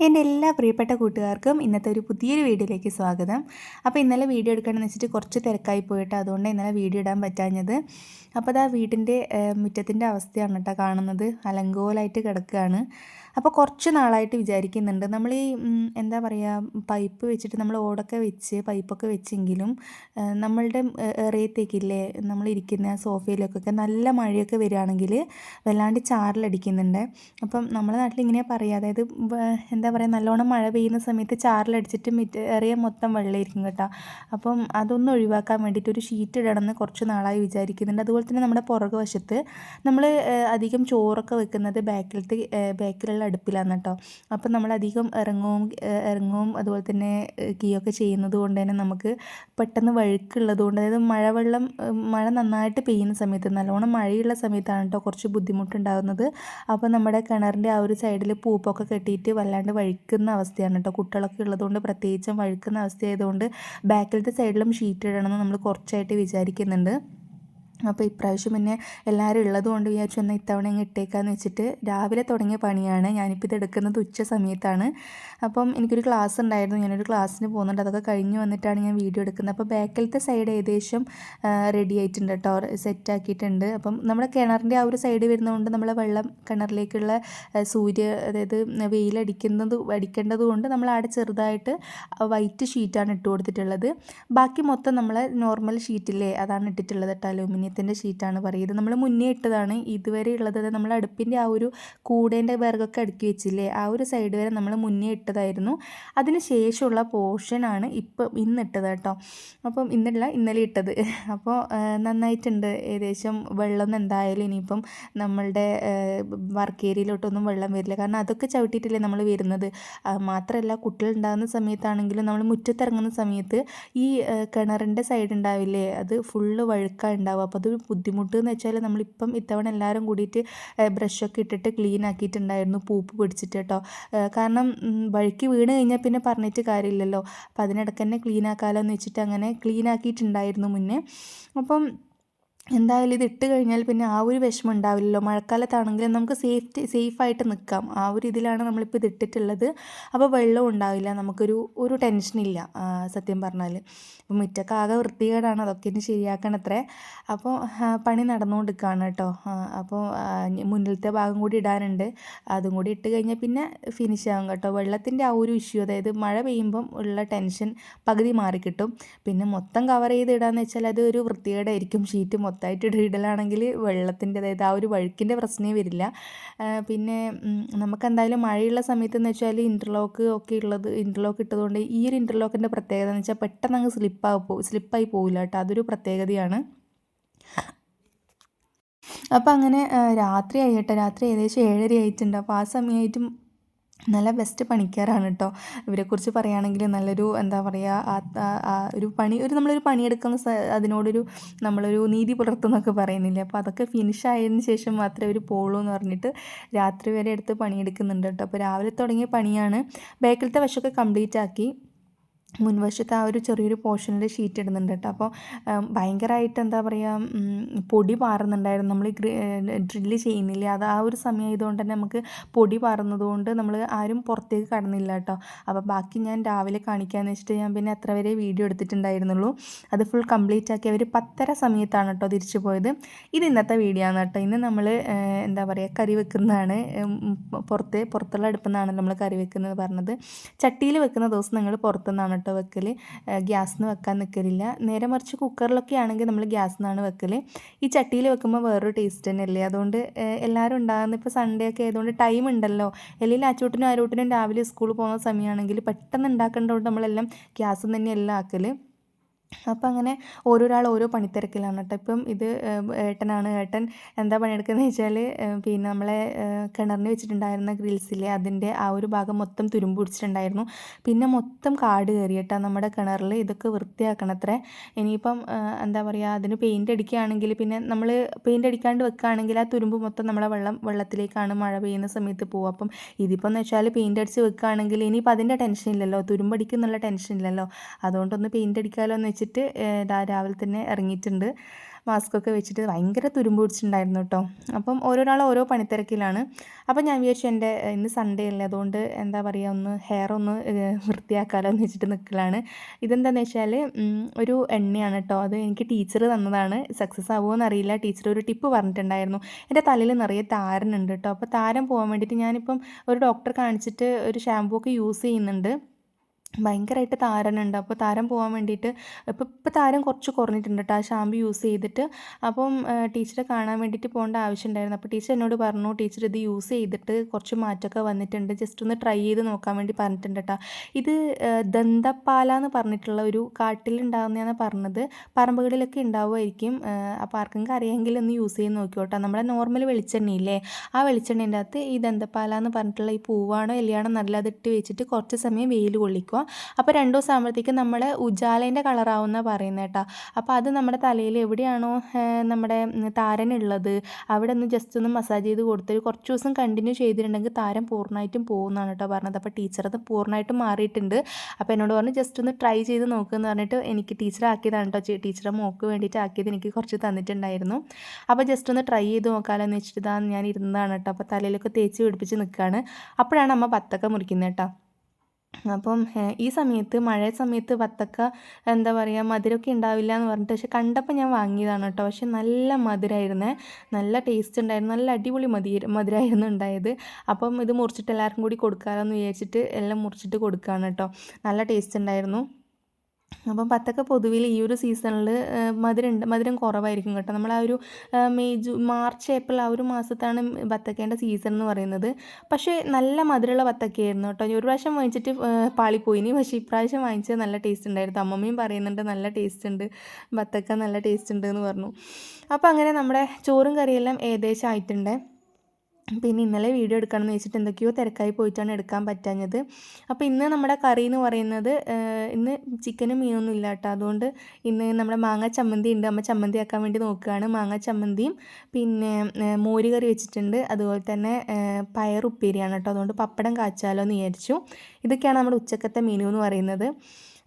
എന്റെ എല്ലാ പ്രിയപ്പെട്ട കൂട്ടുകാർക്കും ഇന്നത്തെ ഒരു പുതിയൊരു വീഡിയോയിലേക്ക് സ്വാഗതം. അപ്പോൾ ഇന്നലെ വീഡിയോ എടുക്കണമെന്ന് വെച്ചിട്ട് കുറച്ച് തിരക്കായി പോയിട്ട് അതുകൊണ്ട് ഇന്നലെ വീഡിയോ ഇടാൻ പറ്റാഞ്ഞത്. അപ്പോൾ ആ വീടിന്റെ മുറ്റത്തിന്റെ അവസ്ഥയാണ് കേട്ടോ കാണുന്നത്. അലങ്കോലായിട്ട് കിടക്കുകയാണ്. അപ്പോൾ കുറച്ച് നാളായിട്ട് വിചാരിക്കുന്നുണ്ട്. നമ്മൾ ഈ എന്താ പറയുക പൈപ്പ് വെച്ചിട്ട് നമ്മൾ ഓടൊക്കെ വെച്ച് പൈപ്പൊക്കെ വെച്ചെങ്കിലും നമ്മളുടെ എറിയത്തേക്കില്ലേ നമ്മളിരിക്കുന്ന സോഫയിലേക്കൊക്കെ നല്ല മഴയൊക്കെ വരികയാണെങ്കിൽ വല്ലാണ്ട് ചാറിലടിക്കുന്നുണ്ട്. അപ്പം നമ്മുടെ നാട്ടിൽ ഇങ്ങനെ പറയുക അതായത് എന്താ പറയുക നല്ലോണം മഴ പെയ്യുന്ന സമയത്ത് ചാറിലടിച്ചിട്ട് മിറ്റ എറിയ മൊത്തം വെള്ളമായിരിക്കും കേട്ടോ. അപ്പം അതൊന്നും ഒഴിവാക്കാൻ വേണ്ടിയിട്ട് ഒരു ഷീറ്റ് ഇടണമെന്ന് കുറച്ച് നാളായി വിചാരിക്കുന്നുണ്ട്. അതുപോലെ തന്നെ നമ്മുടെ പുറകുവശത്ത് നമ്മൾ അധികം ചോറൊക്കെ വെക്കുന്നത് ബാക്കിലത്തെ ബാക്കിലുള്ള അടുപ്പിലാണ് കേട്ടോ അപ്പം നമ്മളധികം ഇറങ്ങും ഇറങ്ങും അതുപോലെ തന്നെ കീയൊക്കെ ചെയ്യുന്നത് കൊണ്ട് തന്നെ നമുക്ക് പെട്ടെന്ന് വഴുക്കുള്ളത് കൊണ്ട് അതായത് മഴവെള്ളം മഴ നന്നായിട്ട് പെയ്യുന്ന സമയത്ത് നല്ലോണം മഴയുള്ള സമയത്താണ് കേട്ടോ കുറച്ച് ബുദ്ധിമുട്ടുണ്ടാകുന്നത്. അപ്പോൾ നമ്മുടെ കിണറിന്റെ ആ ഒരു സൈഡിൽ പൂപ്പൊക്കെ കെട്ടിയിട്ട് വല്ലാണ്ട് വഴുക്കുന്ന അവസ്ഥയാണ് കേട്ടോ കുട്ടികളൊക്കെ ഉള്ളതുകൊണ്ട് പ്രത്യേകിച്ചും വഴുക്കുന്ന അവസ്ഥയായതുകൊണ്ട് ബാക്കിലത്തെ സൈഡിലും ഷീറ്റ് ഇടണമെന്ന് നമ്മൾ കുറച്ചായിട്ട് വിചാരിക്കുന്നുണ്ട്. അപ്പോൾ ഇപ്രാവശ്യം പിന്നെ എല്ലാവരും ഉള്ളതുകൊണ്ട് വിചാരിച്ചു എന്നാൽ ഇത്തവണ അങ്ങ് ഇട്ടേക്കാന്ന് വെച്ചിട്ട് രാവിലെ തുടങ്ങിയ പണിയാണ്. ഞാനിപ്പോൾ ഇത് എടുക്കുന്നത് ഉച്ച സമയത്താണ്. അപ്പം എനിക്കൊരു ക്ലാസ് ഉണ്ടായിരുന്നു. ഞാനൊരു ക്ലാസ്സിന് പോകുന്നുണ്ട്. അതൊക്കെ കഴിഞ്ഞ് വന്നിട്ടാണ് ഞാൻ വീഡിയോ എടുക്കുന്നത്. അപ്പോൾ ബാക്കിലത്തെ സൈഡ് ഏകദേശം റെഡി ആയിട്ടുണ്ട് കേട്ടോ സെറ്റ് ആക്കിയിട്ടുണ്ട്. അപ്പം നമ്മുടെ കിണറിന്റെ ആ ഒരു സൈഡ് വരുന്നതുകൊണ്ട് നമ്മൾ വെള്ളം കിണറിലേക്കുള്ള സൂര്യ അതായത് വെയിലടിക്കുന്നത് അടിക്കേണ്ടത് കൊണ്ട് നമ്മൾ അവിടെ ചെറുതായിട്ട് വൈറ്റ് ഷീറ്റാണ് ഇട്ട് കൊടുത്തിട്ടുള്ളത്. ബാക്കി മൊത്തം നമ്മൾ നോർമൽ ഷീറ്റില്ലേ അതാണ് ഇട്ടിട്ടുള്ളത് കേട്ടോ അലൂമിനിയം അലുമിനിയത്തിന്റെ ഷീറ്റാണ് പറയുന്നത് നമ്മൾ മുന്നേ ഇട്ടതാണ്. ഇതുവരെ ഉള്ളത് നമ്മൾ അടുപ്പിന്റെ ആ ഒരു കൂടേന്റെ വിറകൊക്കെ അടുക്കി വെച്ചില്ലേ? ആ ഒരു സൈഡ് വരെ നമ്മൾ മുന്നേ ഇട്ടതായിരുന്നു. അതിന് ശേഷമുള്ള പോർഷനാണ് ഇപ്പം ഇന്നിട്ടത് കേട്ടോ. അപ്പം ഇന്നല്ല ഇന്നലെ ഇട്ടത്. അപ്പോൾ നന്നായിട്ടുണ്ട്. ഏകദേശം വെള്ളം എന്തായാലും ഇനിയിപ്പം നമ്മളുടെ വർക്ക് ഏരിയയിലോട്ടൊന്നും വെള്ളം വരില്ല. കാരണം അതൊക്കെ ചവിട്ടിയിട്ടില്ലേ നമ്മൾ വരുന്നത്. മാത്രമല്ല കുട്ടികൾ ഉണ്ടാകുന്ന സമയത്താണെങ്കിലും നമ്മൾ മുറ്റത്തിറങ്ങുന്ന സമയത്ത് ഈ കിണറിന്റെ സൈഡ് ഉണ്ടാവില്ലേ? അത് ഫുള്ള് വഴുക്കാണ് അപ്പോൾ അതൊരു ബുദ്ധിമുട്ട് എന്ന് വെച്ചാൽ നമ്മളിപ്പം ഇത്തവണ എല്ലാവരും കൂടിയിട്ട് ബ്രഷൊക്കെ ഇട്ടിട്ട് ക്ലീൻ ആക്കിയിട്ടുണ്ടായിരുന്നു പൂപ്പ് പിടിച്ചിട്ട് കേട്ടോ കാരണം വഴുക്കി വീണ് കഴിഞ്ഞാൽ പിന്നെ പറഞ്ഞിട്ട് കാര്യമില്ലല്ലോ. അപ്പോൾ അതിനിടയ്ക്ക് തന്നെ ക്ലീൻ ആക്കാമല്ലോ എന്ന് വെച്ചിട്ട് അങ്ങനെ ക്ലീൻ ആക്കിയിട്ടുണ്ടായിരുന്നു മുന്നേ. അപ്പം എന്തായാലും ഇത് ഇട്ട് കഴിഞ്ഞാൽ പിന്നെ ആ ഒരു വിഷമം ഉണ്ടാവില്ലല്ലോ. മഴക്കാലത്താണെങ്കിലും നമുക്ക് സേഫ്റ്റി സേഫായിട്ട് നിൽക്കാം ആ ഒരു ഇതിലാണ് നമ്മളിപ്പോൾ ഇത് ഇട്ടിട്ടുള്ളത്. അപ്പോൾ വെള്ളം ഉണ്ടാവില്ല. നമുക്കൊരു ഒരു ടെൻഷനില്ല സത്യം പറഞ്ഞാൽ അപ്പോൾ മുറ്റൊക്കെ ആകെ വൃത്തികേടാണ്. അതൊക്കെ ഇനി ശരിയാക്കണം അപ്പോൾ പണി നടന്നുകൊണ്ടിരിക്കുകയാണ് കേട്ടോ. അപ്പോൾ മുന്നിലത്തെ ഭാഗം കൂടി ഇടാനുണ്ട്. അതും കൂടി ഇട്ട് കഴിഞ്ഞാൽ പിന്നെ ഫിനിഷ് ആകും കേട്ടോ. വെള്ളത്തിന്റെ ആ ഒരു ഇഷ്യൂ അതായത് മഴ പെയ്യുമ്പം ഉള്ള ടെൻഷൻ പകുതി മാറിക്കിട്ടും. പിന്നെ മൊത്തം കവർ ചെയ്ത് ഇടാന്ന് വെച്ചാൽ അത് ഒരു വൃത്തികേടായിരിക്കും. ഷീറ്റ് മൊത്തമായിട്ട് ഇടലാണെങ്കിൽ വെള്ളത്തിന്റെ അതായത് ആ ഒരു വഴുക്കിന്റെ പ്രശ്നമേ വരില്ല. പിന്നെ നമുക്ക് എന്തായാലും മഴയുള്ള സമയത്ത് എന്ന് വെച്ചാൽ ഇന്റർലോക്ക് ഒക്കെ ഉള്ളത് ഇന്റർലോക്ക് ഇട്ടതുകൊണ്ട് ഈ ഒരു ഇന്റർലോക്കിന്റെ പ്രത്യേകത എന്ന് വെച്ചാൽ പെട്ടെന്ന് അങ്ങ് സ്ലിപ്പായി പോ സ്ലിപ്പായി പോകില്ല കേട്ടോ. അതൊരു പ്രത്യേകതയാണ്. അപ്പോൾ അങ്ങനെ രാത്രി ആയിട്ട് രാത്രി ഏകദേശം ഏഴര ആയിട്ടുണ്ട് അപ്പോൾ ആ സമയമായിട്ടും നല്ല ബെസ്റ്റ് പണിക്കാരാണ് കേട്ടോ ഇവരെക്കുറിച്ച് പറയുകയാണെങ്കിൽ നല്ലൊരു എന്താ പറയുക ഒരു പണി ഒരു നമ്മളൊരു പണിയെടുക്കുന്ന അതിനോടൊരു നമ്മളൊരു നീതി പുലർത്തുന്നൊക്കെ പറയുന്നില്ല? അപ്പോൾ അതൊക്കെ ഫിനിഷ് ആയതിന് ശേഷം മാത്രമേ അവർ പോളൂ എന്ന് പറഞ്ഞിട്ട് രാത്രി വരെ എടുത്ത് പണിയെടുക്കുന്നുണ്ട് കേട്ടോ അപ്പോൾ രാവിലെ തുടങ്ങിയ പണിയാണ്. ബേക്കലത്തെ വശമൊക്കെ കംപ്ലീറ്റ് ആക്കി. മുൻവശത്ത് ആ ഒരു ചെറിയൊരു പോർഷനിൽ ഷീറ്റ് ഇടുന്നുണ്ട് കേട്ടോ അപ്പോൾ ഭയങ്കരമായിട്ട് എന്താ പറയുക പൊടി പാറുന്നുണ്ടായിരുന്നു. നമ്മൾ ഡ്രില്ല് ചെയ്യുന്നില്ല? അത് ആ ഒരു സമയമായതുകൊണ്ട് തന്നെ നമുക്ക് പൊടി പാറുന്നതുകൊണ്ട് നമ്മൾ ആരും പുറത്തേക്ക് കടന്നില്ല കേട്ടോ അപ്പോൾ ബാക്കി ഞാൻ രാവിലെ കാണിക്കാമെന്ന് വെച്ചിട്ട് ഞാൻ പിന്നെ എത്ര വരെ വീഡിയോ എടുത്തിട്ടുണ്ടായിരുന്നുള്ളൂ. അത് ഫുൾ കംപ്ലീറ്റ് ആക്കി അവർ പത്തര സമയത്താണ് കേട്ടോ തിരിച്ചു പോയത്. ഇത് ഇന്നത്തെ വീഡിയോ ആണ് കേട്ടോ ഇന്ന് നമ്മൾ എന്താ പറയുക കറി വെക്കുന്നതാണ്. പുറത്ത് പുറത്തുള്ള അടുപ്പിൽ നിന്നാണ് നമ്മൾ കറി വെക്കുന്നത് പറഞ്ഞത്. ചട്ടിയിൽ വെക്കുന്ന ദിവസം നിങ്ങൾ പുറത്തുനിന്നാണ് കേട്ടോ വെക്കൽ ഗ്യാസ് നിന്ന് വെക്കാൻ നിൽക്കലില്ല നേരെ മറിച്ച് കുക്കറിലൊക്കെ ആണെങ്കിൽ നമ്മൾ ഗ്യാസ് നിന്നാണ് വെക്കൽ ഈ ചട്ടിയിൽ വെക്കുമ്പോൾ വേറൊരു ടേസ്റ്റ് തന്നെ അല്ലേ അതുകൊണ്ട് എല്ലാവരും ഉണ്ടാകുന്ന ഇപ്പോൾ സൺഡേ ഒക്കെ ആയതുകൊണ്ട് ടൈം ഉണ്ടല്ലോ. അല്ലെങ്കിൽ അച്ചൂട്ടിനും ആരോട്ടിനും രാവിലെ സ്കൂളിൽ പോകുന്ന സമയമാണെങ്കിൽ പെട്ടെന്ന് ഉണ്ടാക്കേണ്ടതുകൊണ്ട് നമ്മളെല്ലാം ഗ്യാസ് തന്നെയല്ല ആക്കൽ അപ്പം അങ്ങനെ ഓരോരാൾ ഓരോ പണിത്തിരക്കിലാണ് കേട്ടോ. ഇപ്പം ഇത് ഏട്ടനാണ്. ഏട്ടൻ എന്താ പണിയെടുക്കുന്നത് വെച്ചാൽ പിന്നെ നമ്മളെ കിണറിന് വെച്ചിട്ടുണ്ടായിരുന്ന ഗ്രിൽസിലെ അതിന്റെ ആ ഒരു ഭാഗം മൊത്തം തുരുമ്പ് പിടിച്ചിട്ടുണ്ടായിരുന്നു. പിന്നെ മൊത്തം കാട് കയറി കേട്ടോ നമ്മുടെ കിണറിൽ ഇതൊക്കെ വൃത്തിയാക്കണത്രേ. ഇനിയിപ്പം എന്താ പറയുക അതിന് പെയിന്റ് അടിക്കുകയാണെങ്കിൽ പിന്നെ നമ്മൾ പെയിന്റ് അടിക്കാണ്ട് വെക്കുകയാണെങ്കിൽ ആ തുരുമ്പ് മൊത്തം നമ്മളെ വെള്ളം വെള്ളത്തിലേക്കാണ് മഴ പെയ്യുന്ന സമയത്ത് പോകും അപ്പം ഇതിപ്പോൾ എന്ന് വെച്ചാൽ പെയിന്റ് അടിച്ച് വെക്കുകയാണെങ്കിൽ ഇനിയിപ്പോൾ അതിന്റെ ടെൻഷൻ ഇല്ലല്ലോ. തുരുമ്പടിക്കുന്നുള്ള ടെൻഷൻ ഇല്ലല്ലോ. അതുകൊണ്ടൊന്ന് പെയിന്റ് അടിക്കാമല്ലോ എന്ന് വെച്ചിട്ട് രാവിലെ തന്നെ ഇറങ്ങിയിട്ടുണ്ട്. മാസ്കൊക്കെ വെച്ചിട്ട് ഭയങ്കര തുരുമ്പ് പിടിച്ചിട്ടുണ്ടായിരുന്നു കേട്ടോ. അപ്പം ഓരോരാൾ ഓരോ പണിത്തിരക്കിലാണ്. അപ്പം ഞാൻ വിചാരിച്ചു എന്റെ ഇന്ന് സൺഡേ അല്ലേ? അതുകൊണ്ട് എന്താ പറയുക ഒന്ന് ഹെയർ ഒന്ന് വൃത്തിയാക്കാലോ എന്ന് വെച്ചിട്ട് നിൽക്കലാണ് ഇതെന്താണെന്ന് വെച്ചാൽ ഒരു എണ്ണയാണ് കേട്ടോ. അത് എനിക്ക് ടീച്ചർ തന്നതാണ്. സക്സസ് ആവുമോ അറിയില്ല. ടീച്ചർ ഒരു ടിപ്പ് പറഞ്ഞിട്ടുണ്ടായിരുന്നു. എന്റെ തലയിൽ നിറയെ താരനുണ്ട് കേട്ടോ. അപ്പോൾ താരം പോകാൻ വേണ്ടിയിട്ട് ഞാനിപ്പം ഒരു ഡോക്ടറെ കാണിച്ചിട്ട് ഒരു ഷാമ്പൂ ഒക്കെ യൂസ് ചെയ്യുന്നുണ്ട്. ഭയങ്കരമായിട്ട് താരനുണ്ട്. അപ്പോൾ താരം പോകാൻ വേണ്ടിയിട്ട് ഇപ്പോൾ ഇപ്പോൾ താരം കുറച്ച് കുറഞ്ഞിട്ടുണ്ട് കേട്ടോ. ആ ഷാമ്പു യൂസ് ചെയ്തിട്ട്. അപ്പം ടീച്ചറെ കാണാൻ വേണ്ടിയിട്ട് പോകേണ്ട ആവശ്യമുണ്ടായിരുന്നു. അപ്പോൾ ടീച്ചർ എന്നോട് പറഞ്ഞു ടീച്ചർ ഇത് യൂസ് ചെയ്തിട്ട് കുറച്ച് മാറ്റമൊക്കെ വന്നിട്ടുണ്ട്. ജസ്റ്റ് ഒന്ന് ട്രൈ ചെയ്ത് നോക്കാൻ വേണ്ടി പറഞ്ഞിട്ടുണ്ട് കേട്ടോ. ഇത് ദന്തപ്പാല എന്ന് പറഞ്ഞിട്ടുള്ള ഒരു കാട്ടിലുണ്ടാകുന്നതാണ് പറഞ്ഞത്. പറമ്പുകളിലൊക്കെ ഉണ്ടാവുമായിരിക്കും. അപ്പോൾ ആർക്കെങ്കിലും അറിയാമെങ്കിൽ ഒന്ന് യൂസ് ചെയ്ത് നോക്കിയോട്ടോ നമ്മുടെ നോർമൽ വെളിച്ചെണ്ണയില്ലേ? ആ വെളിച്ചെണ്ണേന്റെ അകത്ത് ഈ ദന്തപ്പാല എന്ന് പറഞ്ഞിട്ടുള്ള ഈ പൂവാണോ എലിയാണോ നല്ലതിട്ട് വെച്ചിട്ട് കുറച്ച് സമയം വെയിൽ കൊള്ളിക്കുക. അപ്പോൾ രണ്ട് ദിവസം ആകുമ്പോഴത്തേക്കും നമ്മൾ ഉജാലേന്റെ കളറാവുന്ന പറയുന്നത് കേട്ടോ അപ്പോൾ അത് നമ്മുടെ തലയിൽ എവിടെയാണോ നമ്മുടെ താരനുള്ളത് അവിടെ ഒന്ന് ജസ്റ്റ് ഒന്ന് മസാജ് ചെയ്ത് കൊടുത്തിട്ട് കുറച്ച് ദിവസം കണ്ടിന്യൂ ചെയ്തിട്ടുണ്ടെങ്കിൽ താരം പൂർണമായിട്ടും പോകുന്നതാണ് കേട്ടോ പറഞ്ഞത്. അപ്പോൾ ടീച്ചർ അത് പൂർണമായിട്ടും മാറിയിട്ടുണ്ട്. അപ്പോൾ എന്നോട് പറഞ്ഞു ജസ്റ്റ് ഒന്ന് ട്രൈ ചെയ്ത് നോക്കുമെന്ന് പറഞ്ഞിട്ട് എനിക്ക് ടീച്ചർ ആക്കിയതാണ് കേട്ടോ ടീച്ചറെ മോക്ക് വേണ്ടിയിട്ട് ആക്കിയത് എനിക്ക് കുറച്ച് തന്നിട്ടുണ്ടായിരുന്നു. അപ്പോൾ ജസ്റ്റ് ഒന്ന് ട്രൈ ചെയ്ത് നോക്കാമല്ലോ എന്ന് വെച്ചിട്ട് ഇതാണ് ഞാൻ ഇരുന്നതാണ് കേട്ടോ അപ്പോൾ തലയിലൊക്കെ തേച്ച് പിടിപ്പിച്ച് നിൽക്കുകയാണ് അപ്പോഴാണ് അമ്മ പത്തൊക്കെ മുറിക്കുന്നത് കേട്ടോ അപ്പം ഈ സമയത്ത് മഴ സമയത്ത് വത്തക്ക എന്താ പറയുക മധുരമൊക്കെ ഉണ്ടാവില്ല എന്ന് പറഞ്ഞിട്ട് പക്ഷെ കണ്ടപ്പോൾ ഞാൻ വാങ്ങിയതാണ് കേട്ടോ. പക്ഷെ നല്ല മധുരമായിരുന്നേ നല്ല ടേസ്റ്റ് ഉണ്ടായിരുന്നു. നല്ല അടിപൊളി മതി മധുരമായിരുന്നു ഉണ്ടായത്. അപ്പം ഇത് മുറിച്ചിട്ട് എല്ലാവർക്കും കൂടി കൊടുക്കാമെന്ന് വിചാരിച്ചിട്ട് എല്ലാം മുറിച്ചിട്ട് കൊടുക്കുകയാണ് കേട്ടോ. നല്ല ടേസ്റ്റ് ഉണ്ടായിരുന്നു. അപ്പം പത്തക്ക പൊതുവിൽ ഈ ഒരു സീസണിൽ മധുരം മധുരം കുറവായിരിക്കും കേട്ടോ. നമ്മൾ ആ ഒരു മെയ് ജൂ മാർച്ച് ഏപ്രിൽ ആ ഒരു മാസത്താണ് ബത്തക്കേന്റെ സീസൺ എന്ന് പറയുന്നത്. പക്ഷേ നല്ല മധുരമുള്ള ബത്തക്കയായിരുന്നു കേട്ടോ. ഒരു പ്രാവശ്യം വാങ്ങിച്ചിട്ട് പാളിപ്പോയിനി പക്ഷേ ഇപ്രാവശ്യം വാങ്ങിച്ചത് നല്ല ടേസ്റ്റ് ഉണ്ടായിരുന്നു. അമ്മമ്മയും പറയുന്നുണ്ട് നല്ല ടേസ്റ്റ് ഉണ്ട്. ബത്തക്ക നല്ല ടേസ്റ്റ് ഉണ്ട് എന്ന് പറഞ്ഞു. അപ്പോൾ അങ്ങനെ നമ്മുടെ ചോറും കറിയെല്ലാം ഏകദേശം ആയിട്ടുണ്ട്. പിന്നെ ഇന്നലെ വീഡിയോ എടുക്കണം എന്ന് വെച്ചിട്ട് എന്തൊക്കെയോ തിരക്കായി പോയിട്ടാണ് എടുക്കാൻ പറ്റാഞ്ഞത്. അപ്പോൾ ഇന്ന് നമ്മുടെ കറി എന്ന് പറയുന്നത് ഇന്ന് ചിക്കനും മീനൊന്നും ഇല്ല കേട്ടോ. അതുകൊണ്ട് ഇന്ന് നമ്മുടെ മാങ്ങ ചമ്മന്തി ഉണ്ട്. അമ്മ ചമ്മന്തി ആക്കാൻ വേണ്ടി നോക്കുകയാണ്. മാങ്ങ ചമ്മന്തിയും പിന്നെ മോര് കറി വെച്ചിട്ടുണ്ട്. അതുപോലെ തന്നെ പയർ ഉപ്പേരിയാണ് കേട്ടോ. അതുകൊണ്ട് പപ്പടം കാച്ചാലോ എന്ന് വിചാരിച്ചു. ഇതൊക്കെയാണ് നമ്മുടെ ഉച്ചക്കത്തെ മെനു എന്ന് പറയുന്നത്.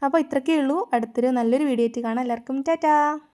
അപ്പോൾ ഇത്രയൊക്കെ ഉള്ളൂ. അടുത്തൊരു നല്ലൊരു വീഡിയോ ആയിട്ട് കാണാം. എല്ലാവർക്കും ടാറ്റാ!